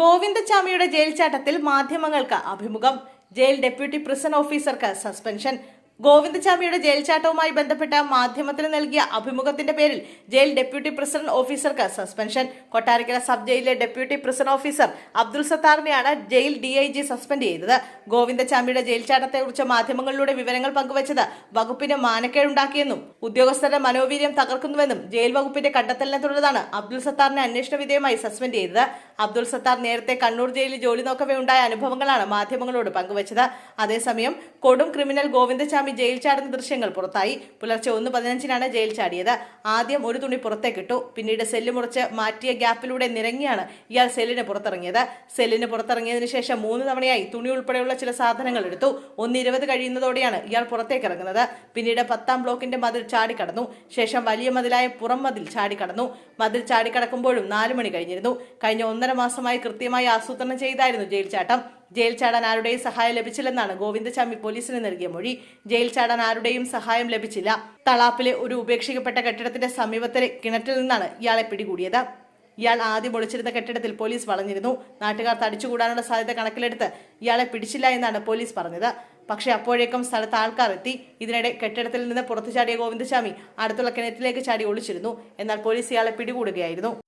ഗോവിന്ദചാമിയുടെ jail ചാട്ടത്തിൽ മാധ്യമങ്ങൾക്ക് അഭിമുഖം. ജയിൽ ഡെപ്യൂട്ടി പ്രിസൺ ഓഫീസർക്ക് സസ്പെൻഷൻ. ഗോവിന്ദചാമിയുടെ ജയിൽ ചാട്ടവുമായി ബന്ധപ്പെട്ട മാധ്യമത്തിന് നൽകിയ അഭിമുഖത്തിന്റെ പേരിൽ ജയിൽ ഡെപ്യൂട്ടി പ്രിസൺ ഓഫീസർക്ക് സസ്പെൻഷൻ. കൊട്ടാരക്കര സബ് ജയിലിലെ deputy prison officer Abdul സത്താറിനെയാണ് jail D I G suspend ചെയ്തത്. ഗോവിന്ദചാമിയുടെ ജയിൽ ചാട്ടത്തെക്കുറിച്ച് മാധ്യമങ്ങളിലൂടെ വിവരങ്ങൾ പങ്കുവച്ചത് വകുപ്പിന് മാനക്കേടുണ്ടാക്കിയെന്നും ഉദ്യോഗസ്ഥരുടെ മനോവീര്യം തകർക്കുന്നുവെന്നും ജയിൽ വകുപ്പിന്റെ കണ്ടെത്തലിനെ തുടർന്നാണ് അബ്ദുൾ സത്താറിനെ അന്വേഷണ വിധേയമായി സസ്പെൻഡ് ചെയ്തത്. അബ്ദുൾ സത്താർ നേരത്തെ കണ്ണൂർ ജയിലിൽ ജോലി നോക്കവേ ഉണ്ടായ അനുഭവങ്ങളാണ് മാധ്യമങ്ങളോട് പങ്കുവച്ചത്. അതേസമയം കൊടും ക്രിമിനൽ ഗോവിന്ദചാമി ജയിൽ ചാടുന്ന ദൃശ്യങ്ങൾ പുറത്തായി. പുലർച്ചെ ഒന്ന് പതിനഞ്ചിനാണ് ജയിൽ ചാടിയത്. ആദ്യം ഒരു തുണി പുറത്തേക്കിട്ടു പിന്നീട് സെല്ല് മുറിച്ച് മാറ്റിയ ഗ്യാപ്പിലൂടെ നിരങ്ങിയാണ് ഇയാൾ സെല്ലിന് പുറത്തിറങ്ങിയത്. സെല്ലിന് പുറത്തിറങ്ങിയതിനു ശേഷം മൂന്ന് തവണയായി തുണി ഉൾപ്പെടെയുള്ള ചില സാധനങ്ങൾ എടുത്തു. ഒന്ന് ഇരുപത് കഴിയുന്നതോടെയാണ് ഇയാൾ പുറത്തേക്ക് ഇറങ്ങുന്നത്. പിന്നീട് പത്താം ബ്ലോക്കിന്റെ മതിൽ ചാടിക്കടന്നു. ശേഷം വലിയ മതിലായ പുറം മതിൽ ചാടിക്കടന്നു. മതിൽ ചാടിക്കടക്കുമ്പോഴും നാലു മണി കഴിഞ്ഞിരുന്നു. കഴിഞ്ഞ ഒന്നര മാസമായി കൃത്യമായി ആസൂത്രണം ചെയ്തായിരുന്നു ജയിൽ ചാട്ടം ജയിൽ ചാടാൻ ആരുടെയും സഹായം ലഭിച്ചില്ലെന്നാണ് ഗോവിന്ദചാമി പോലീസിന് നൽകിയ മൊഴി. ജയിൽ ചാടാൻ ആരുടെയും സഹായം ലഭിച്ചില്ല. തളാപ്പിലെ ഒരു ഉപേക്ഷിക്കപ്പെട്ട കെട്ടിടത്തിന്റെ സമീപത്തിലെ കിണറ്റിൽ നിന്നാണ് ഇയാളെ പിടികൂടിയത്. ഇയാൾ ആദ്യം ഒളിച്ചിരുന്ന കെട്ടിടത്തിൽ പോലീസ് വളഞ്ഞിരുന്നു. നാട്ടുകാർ തടിച്ചുകൂടാനുള്ള സാധ്യത കണക്കിലെടുത്ത് ഇയാളെ പിടിച്ചില്ല എന്നാണ് പോലീസ് പറഞ്ഞത്. പക്ഷേ അപ്പോഴേക്കും സ്ഥലത്ത് ആൾക്കാർ എത്തി. ഇതിനിടെ കെട്ടിടത്തിൽ നിന്ന് പുറത്തു ചാടിയ ഗോവിന്ദസ്വാമി അടുത്തുള്ള കിണറ്റിലേക്ക് ചാടി ഒളിച്ചിരുന്നു. എന്നാൽ പോലീസ് ഇയാളെ പിടികൂടുകയായിരുന്നു.